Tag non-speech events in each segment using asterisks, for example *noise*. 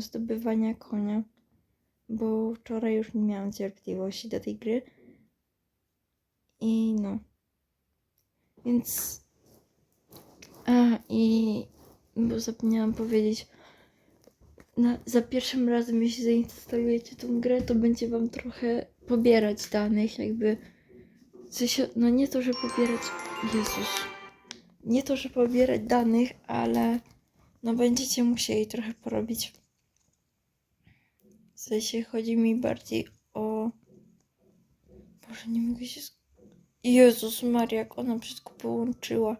zdobywania konia, bo wczoraj już nie miałam cierpliwości do tej gry. I no. Więc. A, i. Bo zapomniałam powiedzieć. Na, za pierwszym razem, jeśli zainstalujecie tą grę, to będzie wam trochę pobierać danych, jakby. Sensie, no nie to, że pobierać. Jezus. Nie to, że pobierać danych, ale. No będziecie musieli trochę porobić. W sensie chodzi mi bardziej o. Boże, nie mogę się. Jezus Maria, jak ona brzydko połączyła.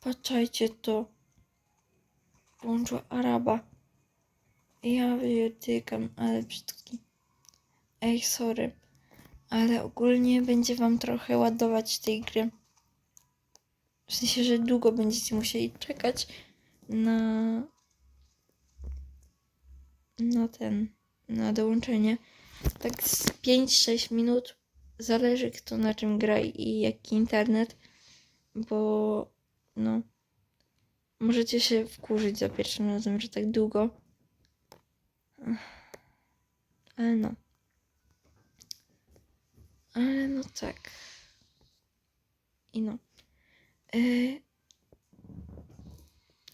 Patrzajcie to. Połączyła Araba. Ja wytykam, ale brzydki. Ej, sorry. Ale ogólnie będzie wam trochę ładować tej gry. W sensie, że długo będziecie musieli czekać na. na ten. Na dołączenie. Tak z 5-6 minut. Zależy kto na czym gra i jaki internet. Bo. no. Możecie się wkurzyć za pierwszym razem, że tak długo. Ale no. Ale no tak. I no. Yy,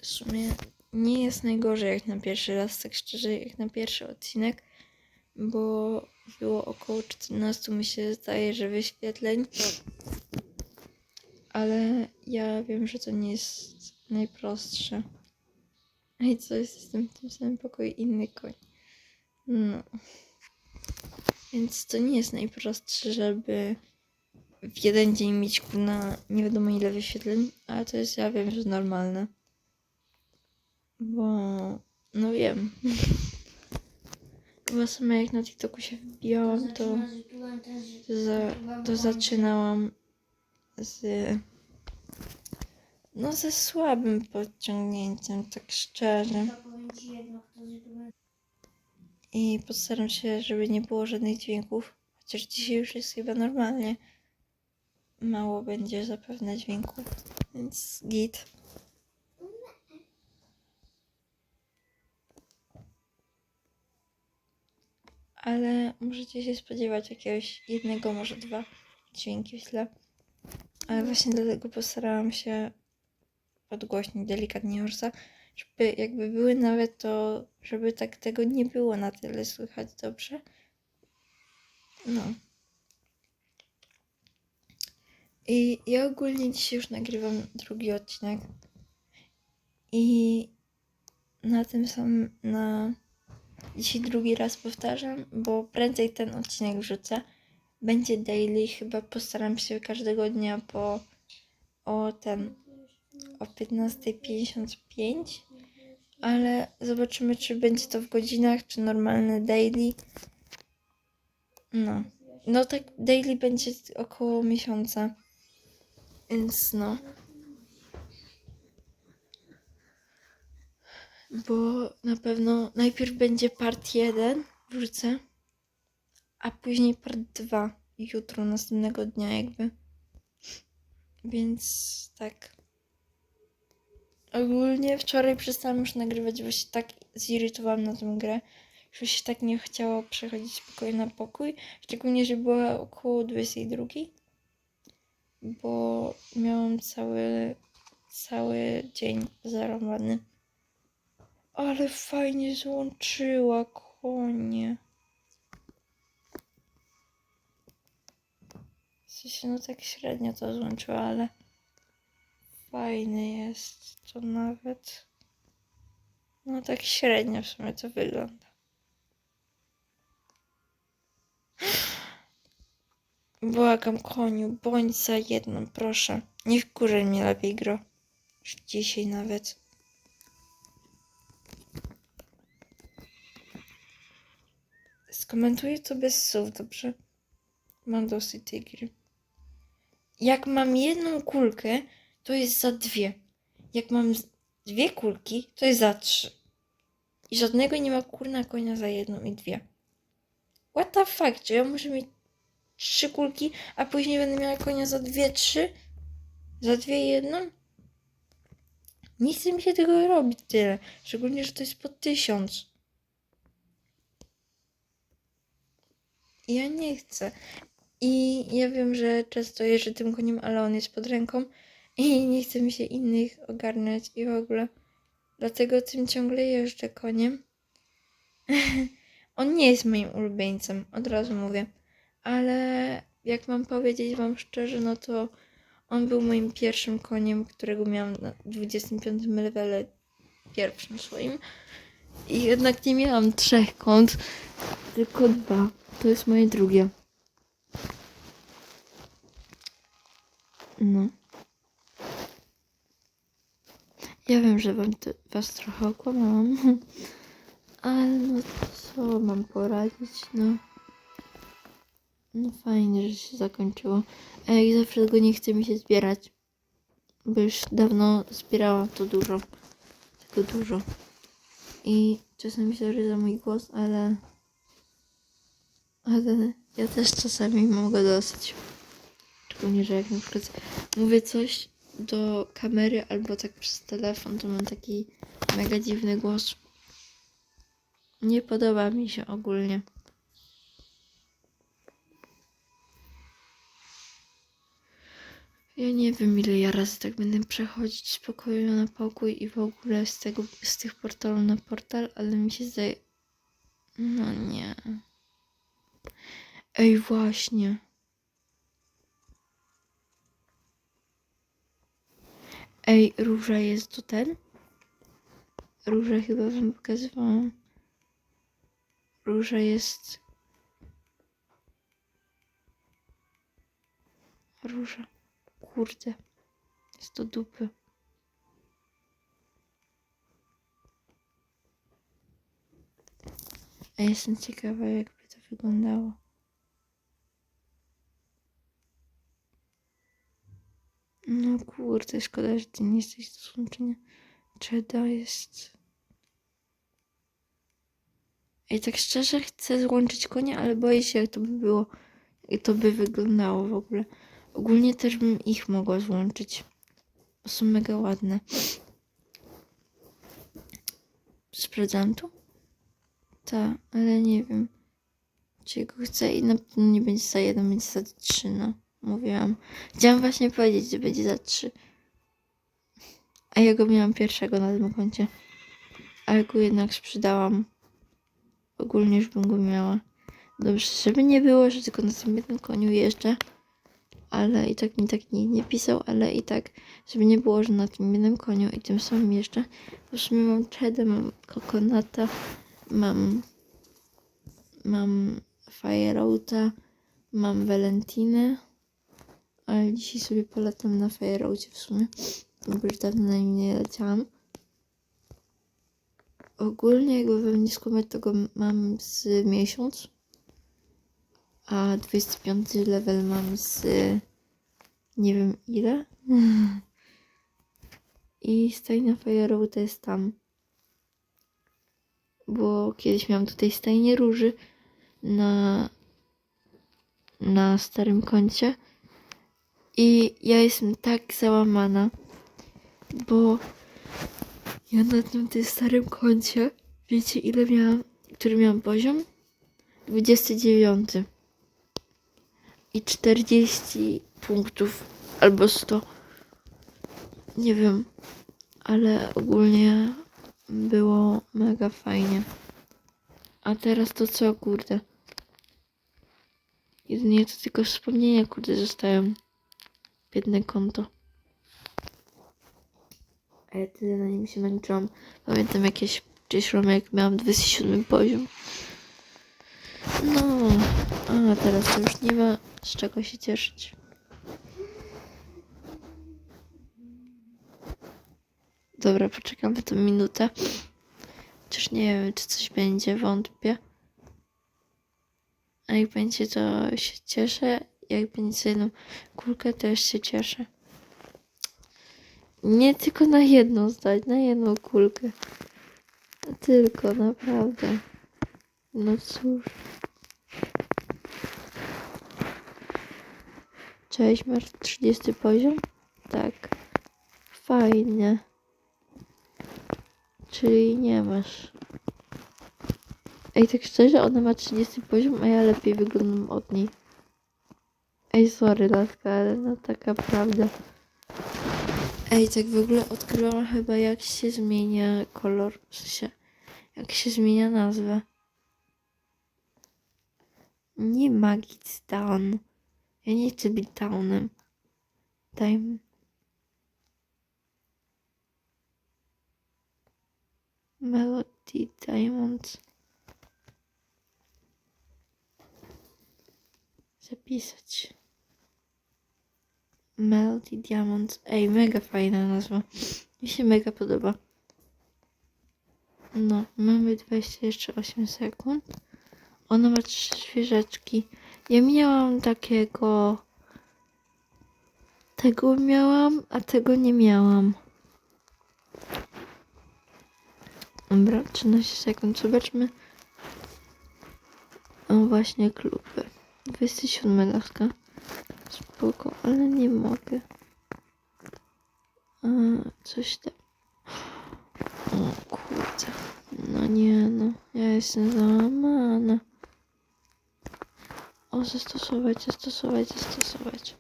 w sumie nie jest najgorzej jak na pierwszy raz, tak szczerze, jak na pierwszy odcinek, bo było około 14, mi się zdaje, że wyświetleń. Ale ja wiem, że to nie jest najprostsze. Ej, co jest, jestem w tym samym pokoju inny koń. No. Więc to nie jest najprostsze, żeby w jeden dzień mieć na nie wiadomo ile wyświetleń, ale to jest, ja wiem, że normalne. Bo, no wiem. *laughs* Bo sama jak na TikToku się wbijałam, to, za, to zaczynałam z, no ze słabym podciągnięciem, tak szczerze. I postaram się, żeby nie było żadnych dźwięków. Chociaż dzisiaj już jest chyba normalnie. Mało będzie zapewne dźwięków, więc git. Ale możecie się spodziewać jakiegoś jednego, może dwa dźwięki w tle. Ale właśnie dlatego postarałam się podgłośnić delikatnie Horsa, żeby jakby były nawet to, żeby tak tego nie było na tyle słychać dobrze. No. I ja ogólnie dzisiaj już nagrywam drugi odcinek. I na tym samym, na dzisiaj drugi raz powtarzam, bo prędzej ten odcinek wrzucę. Będzie daily, chyba postaram się każdego dnia po o ten o 15.55, ale zobaczymy, czy będzie to w godzinach, czy normalny daily. No, no tak daily będzie około miesiąca, więc no. Bo na pewno najpierw będzie part 1, wrzucę, a później part 2, jutro, następnego dnia jakby. Więc tak. Ogólnie wczoraj przestałam już nagrywać, bo się tak zirytowałam na tę grę, że się tak nie chciało przechodzić z pokoju na pokój. Szczególnie, że była około 22. Bo miałam cały, cały dzień zarąbany. Ale fajnie złączyła konie. W no tak średnio to złączyła, ale fajny jest to nawet. No tak średnio w sumie to wygląda. Błagam koniu, bądź za jedną, proszę. Nie wkurzaj mnie lepiej gro. Już dzisiaj nawet. Skomentuję to bez słów, dobrze? Mam dosyć tej gry. Jak mam jedną kulkę, to jest za dwie. Jak mam dwie kulki, to jest za trzy. I żadnego nie ma kurna konia za jedną i dwie. What the fuck? Czy ja muszę mieć trzy kulki, a później będę miała konia za dwie, trzy? Za dwie jedną? Nie chce mi się tego robić tyle. Szczególnie, że to jest po tysiąc. Ja nie chcę. I ja wiem, że często jeżdżę tym koniem, ale on jest pod ręką i nie chce mi się innych ogarniać i w ogóle. Dlatego tym ciągle jeżdżę koniem. *laughs* on nie jest moim ulubieńcem, od razu mówię. Ale jak mam powiedzieć wam szczerze, no to on był moim pierwszym koniem, którego miałam na 25 levelu, pierwszym swoim. I jednak nie miałam trzech kont, tylko dwa. To jest moje drugie. No. Ja wiem, że wam to, was trochę okłamałam. *laughs* Ale no co mam poradzić, no. No fajnie, że się zakończyło. Jak zawsze go nie chce mi się zbierać. Bo już dawno zbierałam to dużo. Tego dużo. I czasami sorry za mój głos, ale... Ale ja też czasami mam go dosyć. Szczególnie, że jak na przykład mówię coś do kamery albo tak przez telefon, to mam taki mega dziwny głos. Nie podoba mi się ogólnie. Ja nie wiem ile ja razy tak będę przechodzić z pokoju na pokój i w ogóle z tego, z tych portalu na portal, ale mi się zdaje... No nie. Ej, właśnie. Ej, róża jest to ten? Róża chyba wam pokazywałam. Róża jest... Róża. Kurde. Jest to dupy. A jestem ciekawa, jakby to wyglądało. No kurde, szkoda, że ty nie jesteś do złączenia. Czeda jest... Ej, tak szczerze chcę złączyć konia, ale boję się, jak to by było. Jak to by wyglądało w ogóle. Ogólnie też bym ich mogła złączyć. Są mega ładne. Sprawdzam tu? Tak, ale nie wiem. Czy go chcę i na pewno nie będzie za jeden, będzie za trzy, no. Mówiłam. Chciałam właśnie powiedzieć, że będzie za trzy. A ja go miałam pierwszego na tym koncie. Ale go jednak sprzedałam. Ogólnie już bym go miała. Dobrze, żeby nie było, że tylko na tym jednym koniu jeżdżę. Ale i tak mi tak nie pisał, ale i tak, żeby nie było, że na tym jednym koniu i tym samym jeszcze. W sumie mam czedę, mam kokonata, mam mam Fireouta, mam Valentinę, ale dzisiaj sobie polecam na Fireoutie w sumie, bo już dawno na nim nie leciałam. Ogólnie jakby wam nie skłamać, go mam z miesiąc, a 25 level mam z nie wiem ile. *laughs* I stajnia Fireouta jest tam bo kiedyś miałam tutaj stajnię róży na, na starym koncie i ja jestem tak załamana, bo ja na tym, tym starym koncie, wiecie ile miałam, który miałam poziom? 29 i 40 punktów albo 100 nie wiem, ale ogólnie było mega fajnie. A teraz to co, kurde? Jedynie to tylko wspomnienia, kurde, zostają. Biedne konto. A ja tyle na nim się męczyłam. Pamiętam jakieś gdzieś jak miałam 27 poziom. No, a teraz to już nie ma z czego się cieszyć. Dobra, poczekamy tę minutę. Chociaż nie wiem, czy coś będzie, wątpię. A jak będzie, to się cieszę. Jak będzie jedną kulkę, też się cieszę. Nie tylko na jedną zdać, na jedną kulkę. Tylko, naprawdę. No cóż. Cześć, masz 30 poziom? Tak. Fajnie. Czyli nie masz. Ej, tak szczerze, ona ma 30 poziom, a ja lepiej wyglądam od niej. Ej, sorry, laska, ale no taka prawda. Ej, tak w ogóle odkryłam chyba jak się zmienia kolor, w sensie, jak się zmienia nazwę. Nie Magic Town. Ja nie chcę być Townem. Mi. Melody Diamonds. Zapisać. Melody Diamonds. Ej, mega fajna nazwa. Mi się mega podoba. No, mamy 20 jeszcze 8 sekund. Ona ma trzy świeżeczki. Ja miałam takiego. Tego miałam, a tego nie miałam. Dobra, 13 sekund. Zobaczmy. O, właśnie kluby. 27 laska. Spoko, ale nie mogę. A, coś tam. O kurde. No nie no. Ja jestem załamana. O, zastosować, zastosować, zastosować.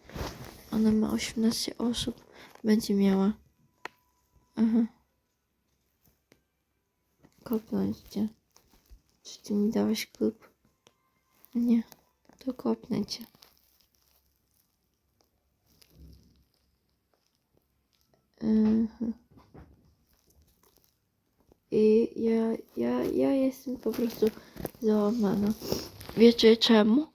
Ona ma 18 osób. Będzie miała. Aha. Kopnąć cię. Czy ty mi dałeś klub? Nie. To kopnę cię. Mhm. I ja, ja, ja jestem po prostu załamana. Wiecie czemu?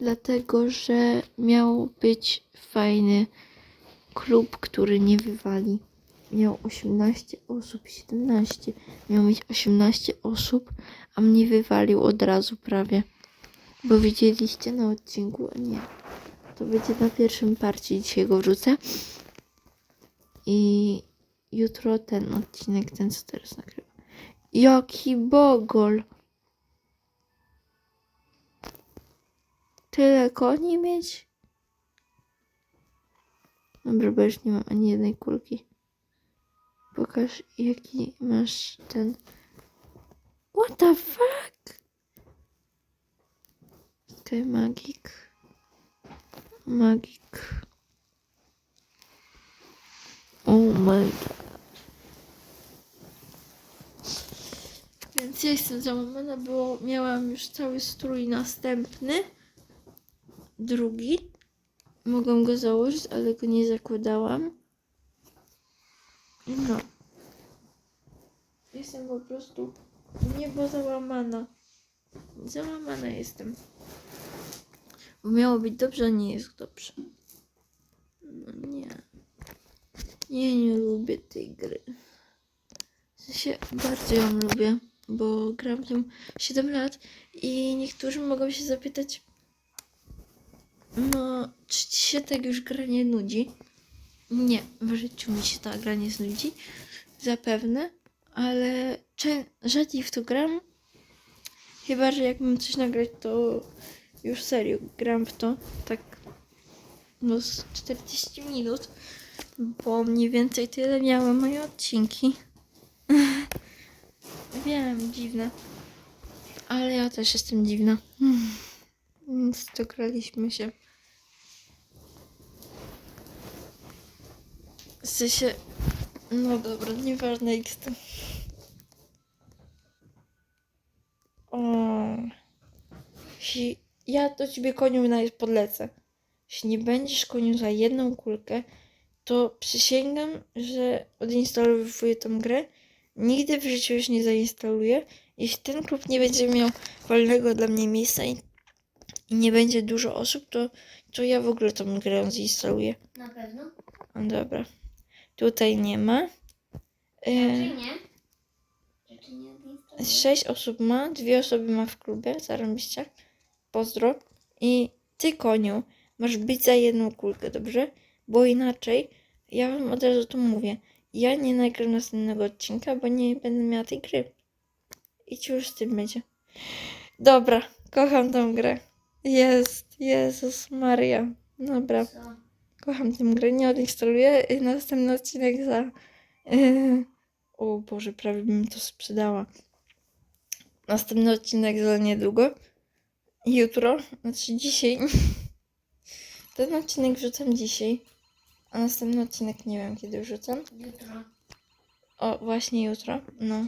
Dlatego, że miał być fajny klub, który nie wywali. Miał 18 osób, 17. Miał mieć 18 osób, a mnie wywalił od razu prawie. Bo widzieliście na odcinku, a nie. To będzie na pierwszym parcie, dzisiaj go wrzucę. I jutro ten odcinek, ten co teraz nagrywam. Jaki bogol! Tyle koni mieć? Dobra, bo już nie mam ani jednej kulki. Pokaż jaki masz ten... What the fuck? Sky Magic. Magic. Oh my god. Więc ja jestem załamana, bo miałam już cały strój następny. Drugi. Mogłam go założyć, ale go nie zakładałam. No. Jestem po prostu niebo załamana. Załamana jestem. Bo miało być dobrze, a nie jest dobrze. No nie. Ja nie lubię tej gry. W sensie bardzo ją lubię, bo gram tam 7 lat i niektórzy mogą się zapytać, no, czy ci się tak już gra nie nudzi? Nie, w życiu mi się ta gra nie znudzi, zapewne, ale rzadziej w to gram. Chyba, że jak mam coś nagrać, to już serio gram w to, tak no z 40 minut, bo mniej więcej tyle miały moje odcinki. *laughs* Wiem, dziwne. Ale ja też jestem dziwna. Więc dograliśmy się. W sensie... No dobra, nieważne X to. O. Jeśli ja do ciebie koniu na podlecę. Jeśli nie będziesz koniu za jedną kulkę, to przysięgam, że odinstalowuję tą grę. Nigdy w życiu już nie zainstaluję. Jeśli ten klub nie będzie miał wolnego dla mnie miejsca i, i nie będzie dużo osób, to, to ja w ogóle tą grę zinstaluję. Na pewno? No dobra. Tutaj nie ma. E, Raczej nie. Raczej nie odinstaluję. sześć osób ma, dwie osoby ma w klubie, zarobiście. Pozdro. I ty, koniu, masz być za jedną kulkę, dobrze? Bo inaczej, ja wam od razu to mówię, ja nie nagram następnego odcinka, bo nie będę miała tej gry. I ci już z tym będzie. Dobra, kocham tą grę. Jest, Jezus Maria. Dobra, kocham tę grę, nie odinstaluję. Y, Następny odcinek za... Yy, o Boże, prawie bym to sprzedała. Następny odcinek za niedługo. Jutro, znaczy dzisiaj. *laughs* Ten odcinek wrzucam dzisiaj. A następny odcinek nie wiem kiedy wrzucam. Jutro. O, właśnie jutro. No.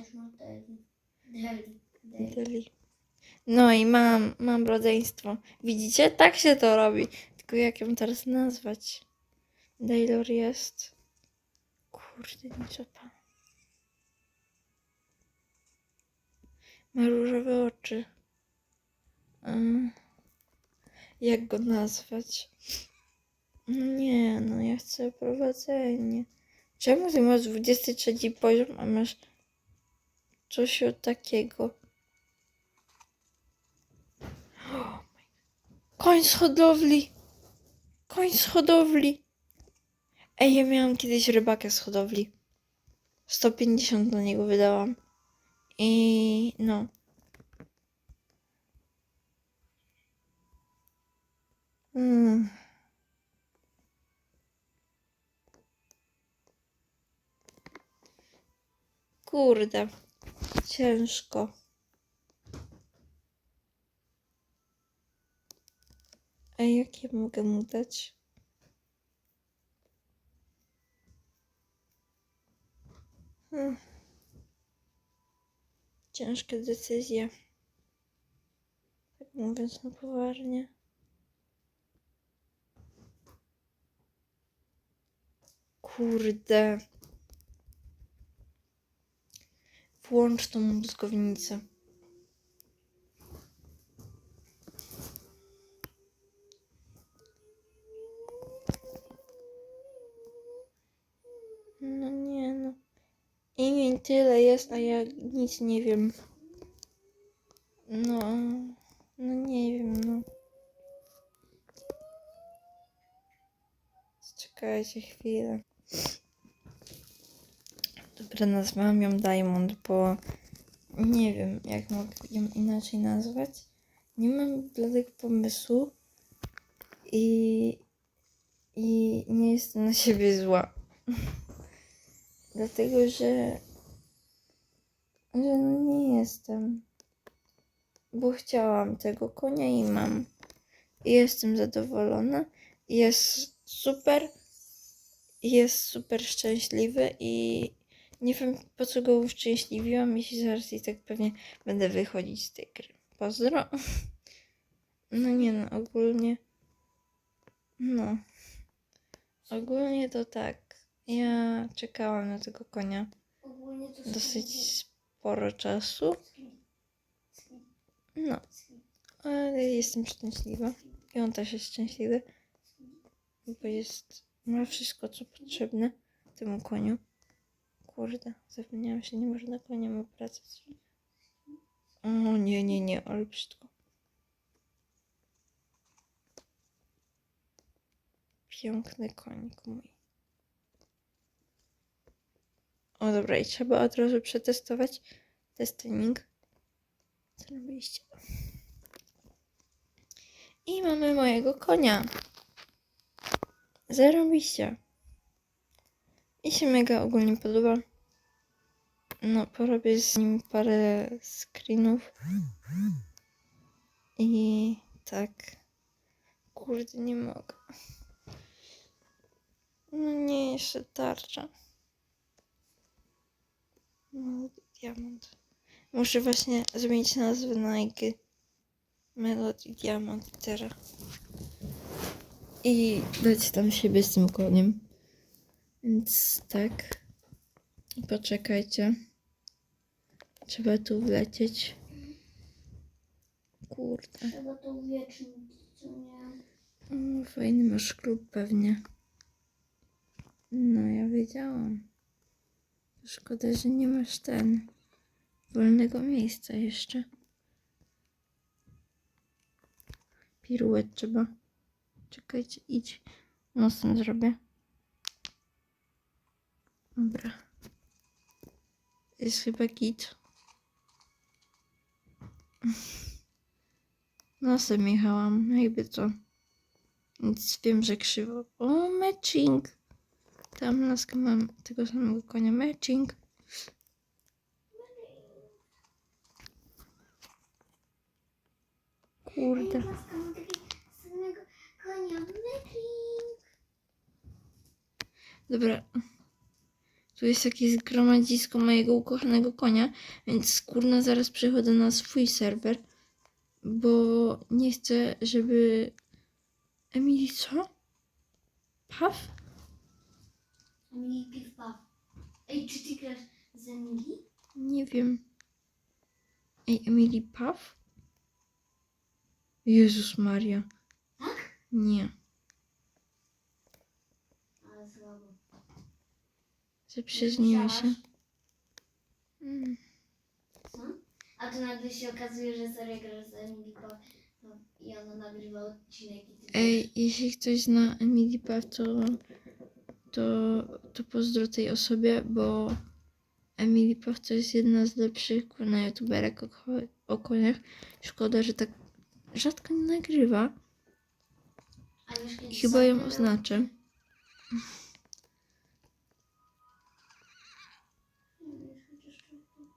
Deli. Deli. No i mam, mam rodzeństwo. Widzicie? Tak się to robi. Tylko jak ją teraz nazwać? Daylor jest. Kurde, nie czapa. Ma różowe oczy. Jak go nazwać? Nie, no ja chcę prowadzenie. Czemu ty masz 23 poziom, a masz coś takiego? Koń z hodowli! Koń z hodowli! Ej, ja miałam kiedyś rybaka z hodowli. 150 na niego wydałam. I no. Mm. Kurde. Ciężko. A jakie mogę mu dać? Hmm. Ciężkie decyzje. Tak mówiąc na poważnie. Kurde. Włącz tą mózgownicę. No nie no. Imień tyle jest, a ja nic nie wiem. No. No nie wiem, no. Czekajcie chwilę. Dobra, nazwałam ją Diamond, bo nie wiem, jak mogę ją inaczej nazwać. Nie mam bladego pomysłu i, i nie jestem na siebie zła. *laughs* Dlatego, że, że no nie jestem. Bo chciałam tego konia i mam. I jestem zadowolona. Jest super. Jest super szczęśliwy i nie wiem po co go uszczęśliwiłam, jeśli zaraz i tak pewnie będę wychodzić z tej gry. Pozdro. *laughs* No nie no, ogólnie. No. Ogólnie to tak. Ja czekałam na tego konia dosyć sporo czasu. No, ale jestem szczęśliwa. I on też jest szczęśliwy, bo jest, ma wszystko, co potrzebne temu koniu. Kurde, zapomniałam się, nie można koniem obracać. O nie, nie, nie, ale brzydko. Piękny konik mój. O dobra, i trzeba od razu przetestować testing. Co robiliście? I mamy mojego konia. Zarobiście. Mi się mega ogólnie podoba. No, porobię z nim parę screenów. I tak. Kurde, nie mogę. No nie, jeszcze tarcza. Melody Diamond. Muszę właśnie zmienić nazwę na. Melody Diamond teraz. I dać tam siebie z tym koniem. Więc tak. Poczekajcie. Trzeba tu wlecieć. Kurde. Trzeba to uwiecznić, co nie? O, fajny masz klub pewnie. No, ja wiedziałam. Szkoda, że nie masz ten wolnego miejsca jeszcze. Piruet trzeba. Czekajcie, idź. Nosem zrobię. Dobra. Jest chyba git. Nosem jechałam, jakby co. Więc wiem, że krzywo. O, matching! Tam laska mam tego samego konia matching. Kurde. Dobra. Tu jest jakieś zgromadzisko mojego ukochanego konia, więc kurna zaraz przechodzę na swój serwer, bo nie chcę, żeby... Emily, co? Paw? Emily Piw Paw. Ej, czy ty grasz z Emily? Nie wiem. Ej, Emily Paw? Jezus Maria. Tak? Nie. Ale słabo. Zaprzyjaźniła się. Mm. Co? A tu nagle się okazuje, że serio grasz z Emily Paw no, i ona nagrywa odcinek i ty Ej, jeśli ktoś zna Emily Paw, to, to, to pozdro tej osobie, bo Emily Paw to jest jedna z lepszych kurna youtuberek o, ko- o koniach. Szkoda, że tak rzadko nie nagrywa. A wiesz, kiedy I chyba ją sobie oznaczę.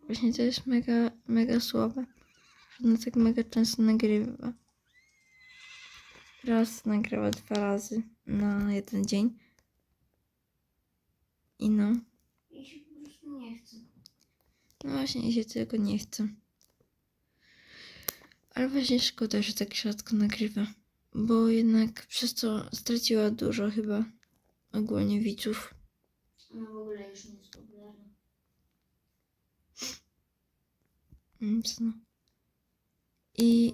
Właśnie to jest mega, mega słabe. Ona tak mega często nagrywa. Raz nagrywa dwa razy na jeden dzień. I no. I się po prostu nie chce. No właśnie, ja się tego nie chcę. Ale właśnie szkoda, że tak rzadko nagrywa. Bo jednak przez to straciła dużo chyba ogólnie widzów. Ona w ogóle już nie jest popularna. Więc no. I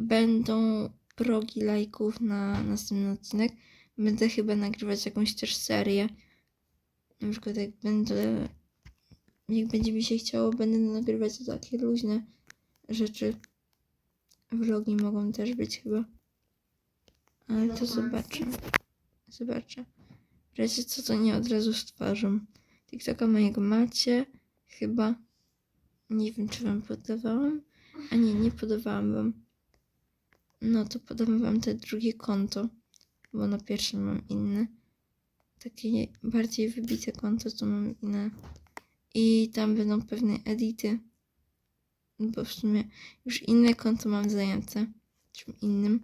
będą progi lajków na następny odcinek. Będę chyba nagrywać jakąś też serię. Na przykład jak będę, jak będzie mi się chciało, będę nagrywać takie luźne rzeczy. Vlogi mogą też być chyba. Ale to zobaczę. Zobaczę. W razie co to nie od razu stwarzą. TikToka mojego macie. Chyba. Nie wiem, czy wam podawałam. A nie, nie podawałam wam. No to podam wam te drugie konto, bo na pierwszym mam inne. Takie bardziej wybite konto, to mam inne. I tam będą pewne edity. Bo w sumie już inne konto mam zajęte. Czym innym.